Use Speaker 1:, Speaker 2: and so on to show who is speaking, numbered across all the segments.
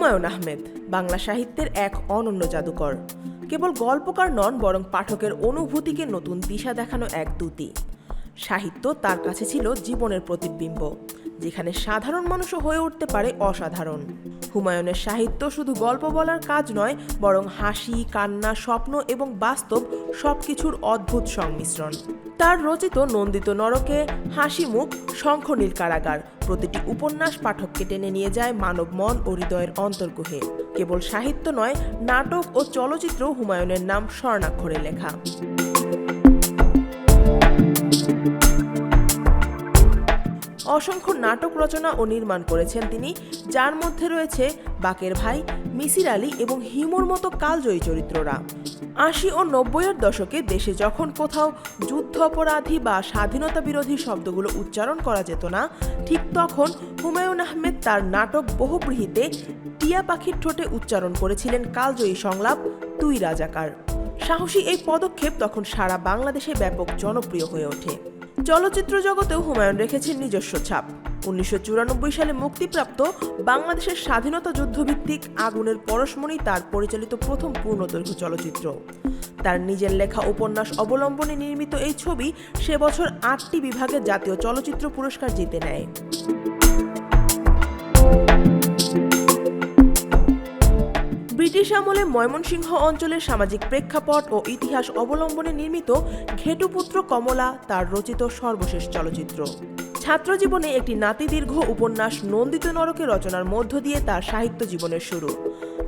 Speaker 1: হুমায়ুন আহমেদ বাংলা সাহিত্যের এক অনন্য জাদুকর কেবল গল্পকার নন বরং পাঠকের অনুভূতিকে নতুন দিশা দেখানো এক দূতি সাহিত্য তার কাছে ছিল জীবনের প্রতিবিম্ব যেখানে সাধারণ মানুষও হয়ে উঠতে পারে অসাধারণ হুমায়ুনের সাহিত্য শুধু গল্প বলার কাজ নয় বরং হাসি কান্না স্বপ্ন এবং বাস্তব সব কিছুর অদ্ভুত সংমিশ্রণ তার রচিত নন্দিত নরকে হাসি মুখ শঙ্খনীল কারাগার প্রতিটি উপন্যাস পাঠককে টেনে নিয়ে যায় মানব মন ও হৃদয়ের অন্তর্গুহে কেবল সাহিত্য নয় নাটক ও চলচ্চিত্র হুমায়ুনের নাম স্বর্ণাক্ষরে লেখা অসংখ্য নাটক রচনা ও নির্মাণ করেছেন তিনি যার মধ্যে রয়েছে বাকের ভাই মিসির আলী এবং হিমুর মতো কালজয়ী চরিত্ররা আশি ও নব্বইয়ের দশকে দেশে যখন কোথাও যুদ্ধ অপরাধী বা স্বাধীনতা বিরোধী শব্দগুলো উচ্চারণ করা যেত না ঠিক তখন হুমায়ুন আহমেদ তার নাটক বহুগৃহীতে টিয়া পাখির ঠোঁটে উচ্চারণ করেছিলেন কালজয়ী সংলাপ তুই রাজাকার সাহসী এই পদক্ষেপ তখন সারা বাংলাদেশে ব্যাপক জনপ্রিয় হয়ে ওঠে চলচ্চিত্র জগতেও হুমায়ুন রেখেছেন নিজস্ব ছাপ উনিশশো সালে মুক্তিপ্রাপ্ত বাংলাদেশের স্বাধীনতা যুদ্ধভিত্তিক আগুনের পরশমণি তার পরিচালিত প্রথম পূর্ণদৈর্ঘ্য চলচ্চিত্র তার নিজের লেখা উপন্যাস অবলম্বনে নির্মিত এই ছবি সে বছর আটটি বিভাগে জাতীয় চলচ্চিত্র পুরস্কার জিতে নেয় ব্রিটিশ আমলে ময়মনসিংহ অঞ্চলের সামাজিক প্রেক্ষাপট ও ইতিহাস অবলম্বনে নির্মিত ঘেটুপুত্র কমলা তার রচিত সর্বশেষ চলচ্চিত্র ছাত্রজীবনে একটি নাতিদীর্ঘ উপন্যাস নন্দিত নরকে রচনার মধ্য দিয়ে তার সাহিত্য জীবনের শুরু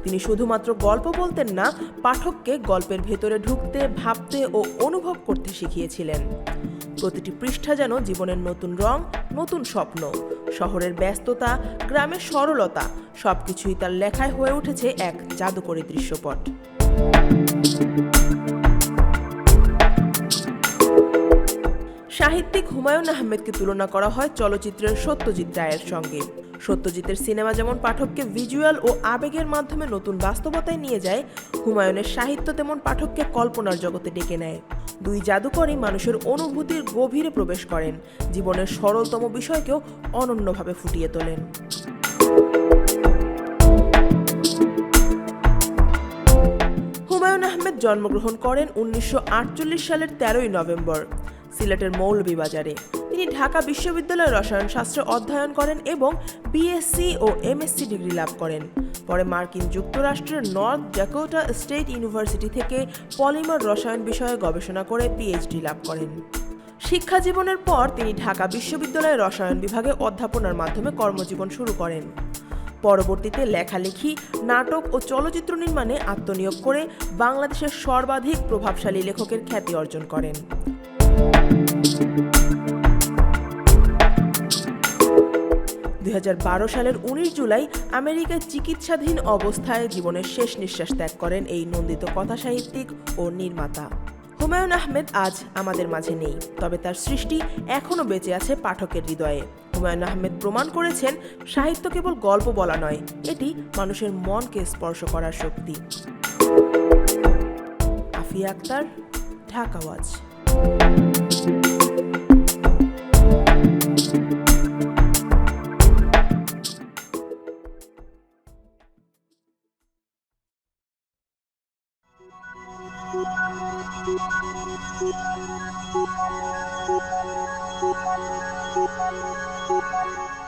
Speaker 1: তিনি শুধুমাত্র গল্প বলতেন না পাঠককে গল্পের ভেতরে ঢুকতে ভাবতে ও অনুভব করতে শিখিয়েছিলেন প্রতিটি পৃষ্ঠা যেন জীবনের নতুন রং নতুন স্বপ্ন শহরের ব্যস্ততা গ্রামের সরলতা সবকিছুই তার লেখায় হয়ে উঠেছে এক জাদুকরী দৃশ্যপট সাহিত্যিক হুমায়ুন আহমেদকে তুলনা করা হয় চলচ্চিত্রের সত্যজিৎ রায়ের সঙ্গে সত্যজিতের সিনেমা যেমন পাঠককে ভিজুয়াল ও আবেগের মাধ্যমে নতুন বাস্তবতায় নিয়ে যায় হুমায়ুনের সাহিত্য তেমন পাঠককে কল্পনার জগতে ডেকে নেয় দুই জাদুকরই মানুষের অনুভূতির গভীরে প্রবেশ করেন জীবনের সরলতম বিষয়কেও অনন্যভাবে ফুটিয়ে তোলেন হুমায়ুন আহমেদ জন্মগ্রহণ করেন উনিশশো সালের তেরোই নভেম্বর সিলেটের বাজারে তিনি ঢাকা বিশ্ববিদ্যালয়ে রসায়ন অধ্যয়ন করেন এবং বিএসসি ও এমএসসি ডিগ্রি লাভ করেন পরে মার্কিন যুক্তরাষ্ট্রের নর্থ ড্যাকোটা স্টেট ইউনিভার্সিটি থেকে পলিমার রসায়ন বিষয়ে গবেষণা করে পিএইচডি লাভ করেন শিক্ষা জীবনের পর তিনি ঢাকা বিশ্ববিদ্যালয়ের রসায়ন বিভাগে অধ্যাপনার মাধ্যমে কর্মজীবন শুরু করেন পরবর্তীতে লেখালেখি নাটক ও চলচ্চিত্র নির্মাণে আত্মনিয়োগ করে বাংলাদেশের সর্বাধিক প্রভাবশালী লেখকের খ্যাতি অর্জন করেন দুই সালের উনিশ জুলাই আমেরিকায় চিকিৎসাধীন অবস্থায় জীবনের শেষ নিঃশ্বাস ত্যাগ করেন এই নন্দিত কথাসাহিত্যিক ও নির্মাতা হুমায়ুন আহমেদ আজ আমাদের মাঝে নেই তবে তার সৃষ্টি এখনও বেঁচে আছে পাঠকের হৃদয়ে হুমায়ুন আহমেদ প্রমাণ করেছেন সাহিত্য কেবল গল্প বলা নয় এটি মানুষের মনকে স্পর্শ করার শক্তি আফিয়া আক্তার ঢাকাওয়াজ Thank you.